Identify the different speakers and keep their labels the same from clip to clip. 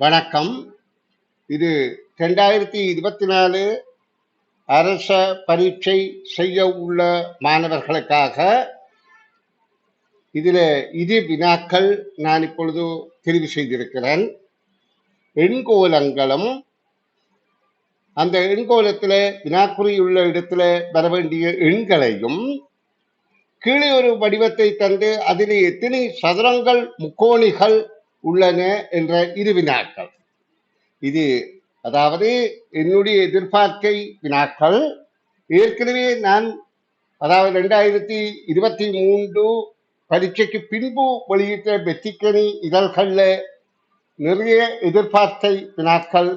Speaker 1: வணக்கம். இது ரெண்டாயிரத்தி இருபத்தி நாலு அரச பரீட்சை செய்ய உள்ள மாணவர்களுக்காக. இதில் இது வினாக்கள் நான் இப்பொழுது தெரிவு செய்திருக்கிறேன். எண்கோலங்களும் அந்த எண்கோலத்தில் வினாக்குறியுள்ள இடத்துல வர வேண்டிய எண்களையும் கீழே ஒரு வடிவத்தை தந்து அதில் எத்தனை சதுரங்கள் முக்கோணிகள் உள்ளன என்ற இரு வினாக்கள். இது அதாவது என்னுடைய எதிர்பார்க்கை வினாக்கள். ஏற்கனவே நான் அதாவது ரெண்டாயிரத்தி இருபத்தி மூன்று பரீட்சைக்கு பின்பு வெளியிட்ட வெற்றிக்கணி இதழ்களில் நிறைய எதிர்பார்த்தை வினாக்கள்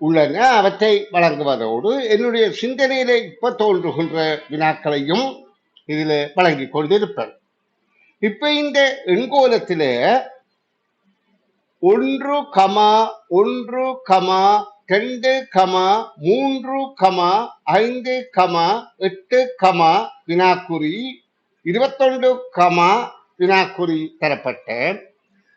Speaker 1: உள்ளன. அவற்றை வழங்குவதோடு என்னுடைய சிந்தனையிலே இப்போ தோன்றுகின்ற வினாக்களையும் இதில் வழங்கி கொண்டிருப்பேன். இப்ப இந்த எண்கோலத்தில ஒன்று கமா ஒன்று கமா ரெண்டு கமா மூன்று கமா ஐந்து கமா எட்டு கமா வினாக்குறி இருபத்தொன்று கமா வினாக்குறி தரப்பட்ட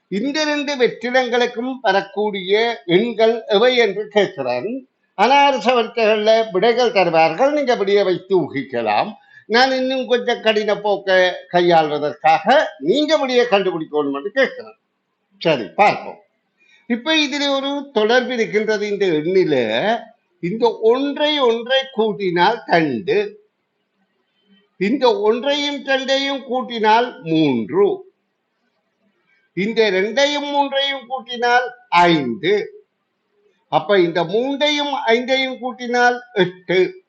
Speaker 1: இந்த ரெண்டு வெற்றிடங்களுக்கும் வரக்கூடிய எண்கள் எவை என்று கேட்கிறேன். அனாரச விடைகள் தருவார்கள். நீங்க விடைய வைத்து ஊகிக்கலாம். நான் இன்னும் கொஞ்சம் கடின போக்க கையாள்வதற்காக நீங்க விடைய கண்டுபிடிக்கணும் என்று கேட்கிறேன் சரி பார்ப்போம். இப்ப இதுல ஒரு தொடர்பு இருக்கின்றது இந்த எண்ணில. இந்த ஒன்றை ஒன்றை கூட்டினால் தண்டு இந்த ஒன்றையும் தண்டையும் கூட்டினால் மூன்று. இந்த ரெண்டையும் மூன்றையும் கூட்டினால் ஐந்து. அப்ப இந்த மூன்றையும் ஐந்தையும் கூட்டினால் எட்டு.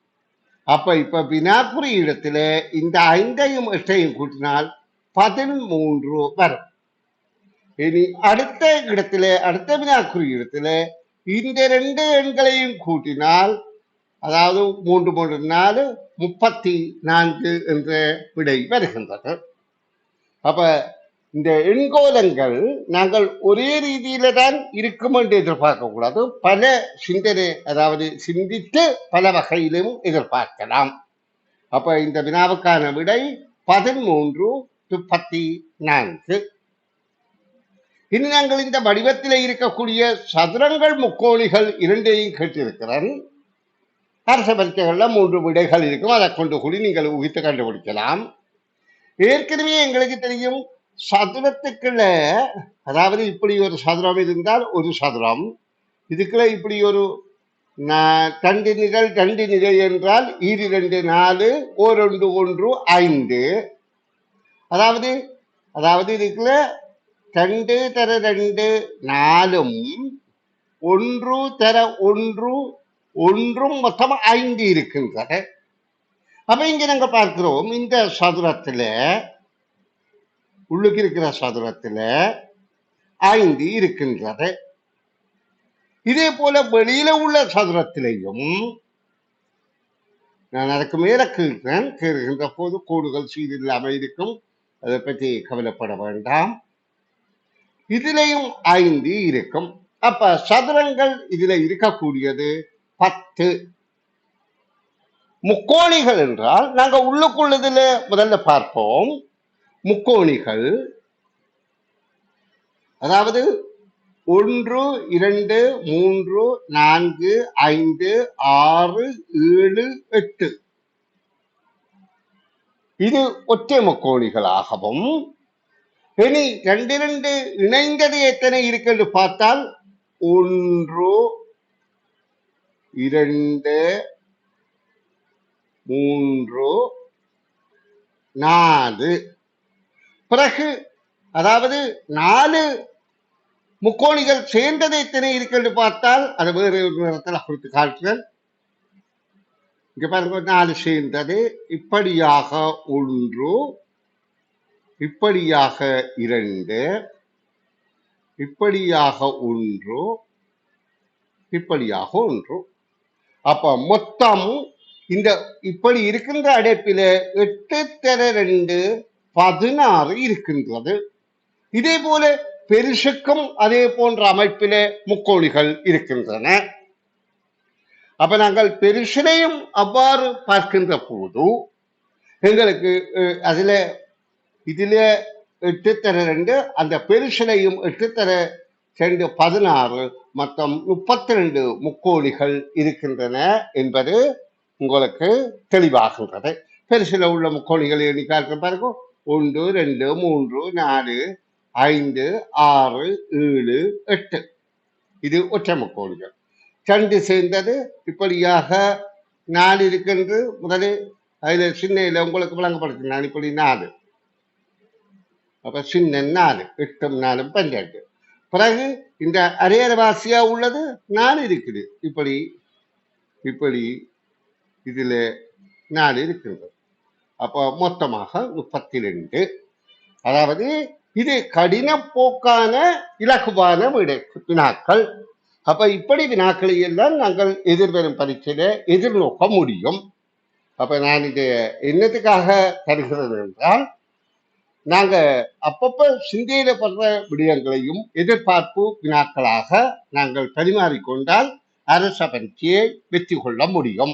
Speaker 1: அப்ப இப்ப வினாக்குறி இடத்துல இந்த ஐந்தையும் எட்டையும் கூட்டினால் பதிமூன்று வரும். இனி அடுத்த இடத்துல அடுத்த வினாக்குறி இடத்துல இந்த ரெண்டு எண்களையும் கூட்டினால் அதாவது மூன்று மூன்று நாலு முப்பத்தி நான்கு என்ற விடை வருகின்றது. அப்ப இந்த எண்கோலங்கள் நாங்கள் ஒரே ரீதியில தான் இருக்கும் என்று எதிர்பார்க்க கூடாது. பல சிந்தனை அதாவது சிந்தித்து பல வகையிலும் எதிர்பார்க்கலாம். அப்ப இந்த வினாவுக்கான விடை பதிமூன்று முப்பத்தி நான்கு. இனி நாங்கள் இந்த வடிவத்தில் இருக்கக்கூடிய சதுரங்கள் முக்கோணிகள் இரண்டையும் கேட்டிருக்கிறேன். அரச பரீட்சைகளில் மூன்று விடைகள் இருக்கும். அதை கொண்டு கூடி நீங்கள் உகித்து கண்டுபிடிக்கலாம். ஏற்கனவே எங்களுக்கு தெரியும் சதுரத்துக்குள்ள அதாவது இப்படி ஒரு சதுரம் இருந்தால் ஒரு சதுரம் இதுக்குள்ள இப்படி ஒரு ந- நிகழ் தண்டு நிகழ் என்றால் ஈரி ரெண்டு நாலு ஓரொன்று ஒன்று ஐந்து. அதாவது அதாவது இதுக்குள்ள ரெண்டு தர ரெண்டு நாலும் ஒன்று தர ஒன்று ஒன்றும் மொத்தம் ஐந்து இருக்கின்றன. அப்ப இங்க நாங்க பார்க்கிறோம் இந்த சதுரத்துல உள்ளுக்கு இருக்கிற சதுரத்துல ஐந்து இருக்கின்றது. இதே போல வெளியில உள்ள சதுரத்திலையும் நான் அதற்கு மேல கீழ்கிறேன் கீழ்கின்ற போது கோடுகள் சீரில்லாமல் இருக்கும். அதை பற்றி கவலைப்பட வேண்டாம். இதுலயும் ஐந்து இருக்கும். அப்ப சதுரங்கள் இதுல இருக்கக்கூடியது பத்து. முக்கோணிகள் என்றால் நாங்க உள்ளுக்குள்ளதுல முதல்ல பார்ப்போம். முக்கோணிகள். அதாவது ஒன்று இரண்டு மூன்று நான்கு ஐந்து ஆறு ஏழு எட்டு. இது ஒற்றை முக்கோணிகளாகவும் இனி ரெண்டு ரெண்டு இணைந்தது எத்தனை இருக்கிறது பார்த்தால் ஒன்று இரண்டு மூன்று நாலு. பிறகு அதாவது நாலு முக்கோணிகள் சேர்ந்ததை எத்தனை இருக்கிறது பார்த்தால் அது வேறு நிறத்தில் கொடுத்து காட்டுறேன் இங்க பாருங்க நாலு சேர்ந்தது. இப்படியாக ஒன்று இப்படியாக இரண்டு இப்படியாக ஒன்று இப்படியாக ஒன்று. அப்ப மொத்தம் இந்த இப்படி இருக்கின்ற அடைப்பில எட்டு தர ரெண்டு பதினாறு இருக்கின்றது. இதே போல பெருசுக்கும் அதே போன்ற அமைப்பிலே முக்கோணிகள் இருக்கின்றன. அப்ப நாங்கள் பெருசிலையும் அவ்வாறு பார்க்கின்ற போது எங்களுக்கு அஹ், அதுல இதுல எட்டு தர ரெண்டு அந்த பெருசிலையும் எட்டு தர ரெண்டு பதினாறு மொத்தம் முப்பத்தி ரெண்டு முக்கோணிகள் இருக்கின்றன என்பது உங்களுக்கு தெளிவாகின்றது. பெருசில உள்ள முக்கோணிகளை எண்ணி பார்க்க பாருங்க. ஒன்று ரெண்டு மூன்று நாலு ஐந்து ஆறு ஏழு எட்டு. இது ஒற்றை முக்கோணிகள் ரெண்டு சேர்ந்தது இப்படியாக நாலு இருக்கின்ற முதலில் அதில் சின்ன உங்களுக்கு விளங்கப்படுத்தினான் இப்படி நாலு. அப்போ சின்ன நாலு எட்டும் நாலும் பன்னெண்டு பிறகு இந்த அரையரவாசியா உள்ளது நாலு இருக்குது. இப்படி இப்படி இதில் நாலு இருக்கின்றது. அப்போ மொத்தமாக முப்பத்தி ரெண்டு அதாவது இது கடின போக்கான இலகுவான விடை வினாக்கள். அப்ப இப்படி வினாக்களை எல்லாம் நாங்கள் எதிர்வரும் பரீட்சையில எதிர்நோக்க முடியும். அப்ப நான் இது என்னத்துக்காக தருகிறது என்றால் நாங்க அப்பப்ப சிந்தையிடப்படுற படுற விடயங்களையும் எதிர்பார்ப்பு வினாக்களாக நாங்கள் பரிமாறிக்கொண்டால் அரச பரீட்சையை வெற்றி கொள்ள முடியும்.